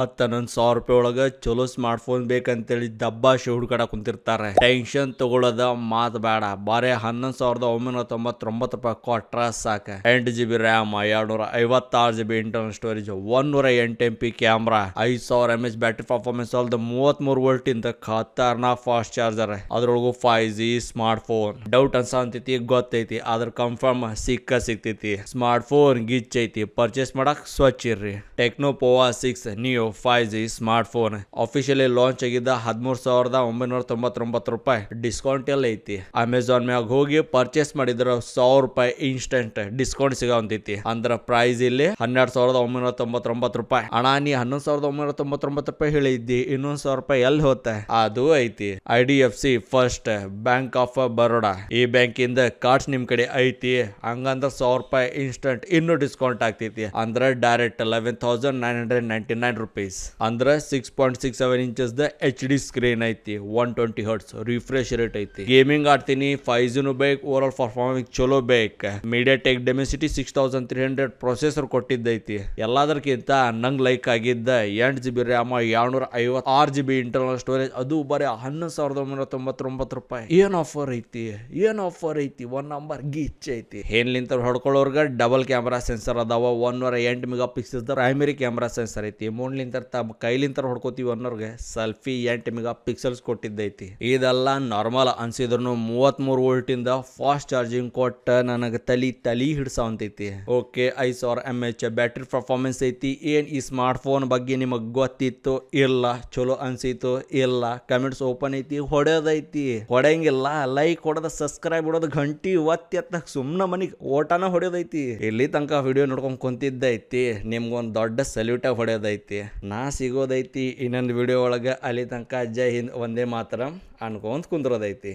ಹತ್ತು ಹನ್ನೊಂದು ಸಾವಿರ ರೂಪಾಯಿ ಒಳಗ ಚಲೋ ಸ್ಮಾರ್ಟ್ ಫೋನ್ ಬೇಕಂತೇಳಿ ದಬ್ಬಾಶಿ ಹುಡುಕಾಡ ಕುಂತಿರ್ತಾರೆ. ಟೆನ್ಷನ್ ತಗೊಳ್ಳೋದ ಮಾತ್ ಬೇಡ. ಬಾರೆ ಹನ್ನೊಂದು ಸಾವಿರದ ಒಂಬೈನೂರ ತೊಂಬತ್ತೊಂಬತ್ತು ರೂಪಾಯಿ ಕೊಟ್ರ ಸಾಕ. ಎಂಟು ಜಿ ಬಿ ರ್ಯಾಮ್ ಎರಡ್ನೂರ ಐವತ್ತಾರು ಜಿ ಬಿ ಇಂಟರ್ನಲ್ ಸ್ಟೋರೇಜ್ ಒಂದೂರ ಎಂಟು ಎಂ ಪಿ ಕ್ಯಾಮ್ರಾ ಐದು ಸಾವಿರ ಎಂ ಎಚ್ ಬ್ಯಾಟ್ರಿ ಪರ್ಫಾರ್ಮೆನ್ಸ್ ಅಲ್ದ ಮೂವತ್ಮೂರು ವೋಲ್ಟ್ ಇಂದ ಖತರ್ನಾಕ್ fast charger ಅದ್ರೊಳಗು five G smart phone doubt ಅನ್ಸಂತೈತಿ, ಗೊತ್ತೈತಿ. ಅದ್ರ ಕನ್ಫರ್ಮ್ ಸಿಕ್ಕ ಸಿಗ್ತೈತಿ. ಸ್ಮಾರ್ಟ್ ಫೋನ್ ಗಿಚ್ ಐತಿ ಪರ್ಚೇಸ್ ಮಾಡಕ್ ಸ್ವಚ್ಛ ಇರ್ರಿ. Tecno Pova six Neo five G smart phone officially launch ಆಗಿದ್ದ ಹದಿಮೂರು ಸಾವಿರದ ಒಂಬೈನೂರ ತೊಂಬತ್ತೊಂಬತ್ತು ರೂಪಾಯಿ ಡಿಸ್ಕೌಂಟ್ ಎಲ್ಲ ಐತಿ. ಅಮೆಝಾನ್ ಮ್ಯಾಗ ಹೋಗಿ ಪರ್ಚೇಸ್ ಮಾಡಿದ್ರ ಸಾವಿರ ರೂಪಾಯಿ ಇನ್ಸ್ಟೆಂಟ್ ಡಿಸ್ಕೌಂಟ್ ಸಿಗಂತೈತಿ ಅಂದ್ರ ಪ್ರೈಸ್ ಇಲ್ಲಿ ಹನ್ನೆರಡು ಸಾವಿರದ ಒಂಬೈನೂರ ತೊಂಬತ್ತೊಂಬತ್ತು ರೂಪಾಯಿ. ಹಣ ನೀ ಹನ್ನೊಂದು ಸಾವಿರದ ಒಂಬೈನೂರ ತೊಂಬತ್ತೊಂಬತ್ತು ರೂಪಾಯಿ ಹೇಳಿದ್ದಿ, ಇನ್ನೊಂದು ಸಾವಿರ ರೂಪಾಯಿ ಎಲ್ಲಿ ಹೋತ? ಅದು ಐತಿ. I D F C first bank of Baroda ಈ ಬ್ಯಾಂಕಿಂದ ಕಾರ್ಡ್ಸ್ ನಿಮ್ ಕಡೆ ಐತಿ. ಹಂಗಂದ್ರ ಸಾವಿರ ರೂಪಾಯಿ ಇನ್ಸ್ಟೆಂಟ್ ಇನ್ನೂ ಡಿಸ್ಕೌಂಟ್ ಆಗ್ತೈತಿ. ಅಂದ್ರ direct eleven thousand nine hundred ninety nine rupees ಅಂದ್ರೆ six point six seven inches the H D screen ಐತಿ one twenty hertz refresh rate ಐತಿ. ಗೇಮಿಂಗ್ ಆಡ್ತೀನಿ ಫೈವ್ ಜಿನು ಬೇಕು ಓವರ್ ಆಲ್ ಪರ್ಫಾರ್ಮೆನ್ಸ್ ಚಲೋ ಬೇಕ್. MediaTek Dimensity six thousand three hundred processor ಕೊಟ್ಟಿದ್ದೈತಿ. ಎಲ್ಲದಕ್ಕಿಂತ ನಂಗೆ ಲೈಕ್ ಆಗಿದ್ದ ಎಂಟು ಜಿ ಬಿ ರ್ಯಾಮ್ ಎರಡ್ನೂರ ಐವತ್ತು ಆರ್ ಜಿ ಬಿ ಇಂಟರ್ನಲ್ ಸ್ಟೋರೇಜ್ ಅದು ಬರೀ ಹನ್ನೊಂದು ಸಾವಿರದ ಒಂಬೈನೂರ ತೊಂಬತ್ತೊಂಬತ್ತು ರೂಪಾಯಿ. ಏನ್ ಆಫರ್ ಐತಿ? ಏನ್ ಆಫರ್ ಐತಿ? ಒನ್ ನಂಬರ್ ಗಿಚ್ ಐತಿ. ಏನ್ಲಿಂತ ಹೊಡ್ಕೊಳ್ಳೋರ್ಗ ಡಬಲ್ ಕ್ಯಾಮ್ರಾ ಸೆನ್ಸರ್ ಅದಾವ ಒನ್ ನೂರ ಎಂಟು mega pixel primary camera sensor ಐತಿ. ಮೂನ್ಲಿಂತ ತಮ್ಮ ಕೈಲಿಂತ ಹೊಡ್ಕೋತೀವಿ ಅನ್ನೋರ್ಗೆ ಸೆಲ್ಫಿ ಎಂಟು ಮೆಗಾ ಪಿಕ್ಸೆಲ್ಸ್ ಕೊಟ್ಟಿದ್ದೈತಿ. ಇದೆಲ್ಲ ನಾರ್ಮಲ್ ಅನ್ಸಿದ್ರು ಮೂವತ್ಮೂರು ವೋಲ್ಟ್ ಇಂದ ಫಾಸ್ಟ್ ಚಾರ್ಜಿಂಗ್ ಕೊಟ್ಟ ನನಗೆ ತಲಿ ತಲಿ ಹಿಡ್ಸಂತೈತಿ. ಓಕೆ ಐದು ಸಾವಿರ ಎಂ ಎಚ್ ಬ್ಯಾಟ್ರಿ ಪರ್ಫಾರ್ಮೆನ್ಸ್ ಐತಿ. ಏನ್ ಈ ಸ್ಮಾರ್ಟ್ ಫೋನ್ ಬಗ್ಗೆ ನಿಮಗೆ ಗೊತ್ತಿತ್ತು ಇಲ್ಲ, ಚಲೋ ಅನ್ಸಿತ್ತು ಇಲ್ಲ ಕಮೆಂಟ್ಸ್ ಓಪನ್ ಐತಿ, ಹೊಡೆಯೋದೈತಿ. ಹೊಡೆಯಂಗಿಲ್ಲ ಲೈಕ್ ಹೊಡೆದ ಸಬ್ಸ್ಕ್ರೈಬ್ ಹೊಡೋದು ಗಂಟಿ ಒತ್ತಿ ಎತ್ತ ಸುಮ್ಮನೆ ಮನಿಗೆ ಓಟನ ಹೊಡೆಯೋದೈತಿ. ಇಲ್ಲಿ ತನಕ ವಿಡಿಯೋ ನೋಡ್ಕೊಂಡು ಕುಂತಿದ್ದೈತಿ. ನಿಮ್ಗೊಂದು ದೊಡ್ಡ ಸಲ್ಯೂಟ ಹೊಡೆಯೋದೈತಿ. ನಾ ಸಿಗೋದೈತಿ ಇನ್ನೊಂದು ವಿಡಿಯೋ ಒಳಗೆ ಅಲ್ಲಿ ತನಕ ಜೈ ಹಿಂದ್ ಒಂದೇ ಮಾತ್ರ ಅನ್ಕೊಂತ ಕುಂದ್ರೋದೈತಿ.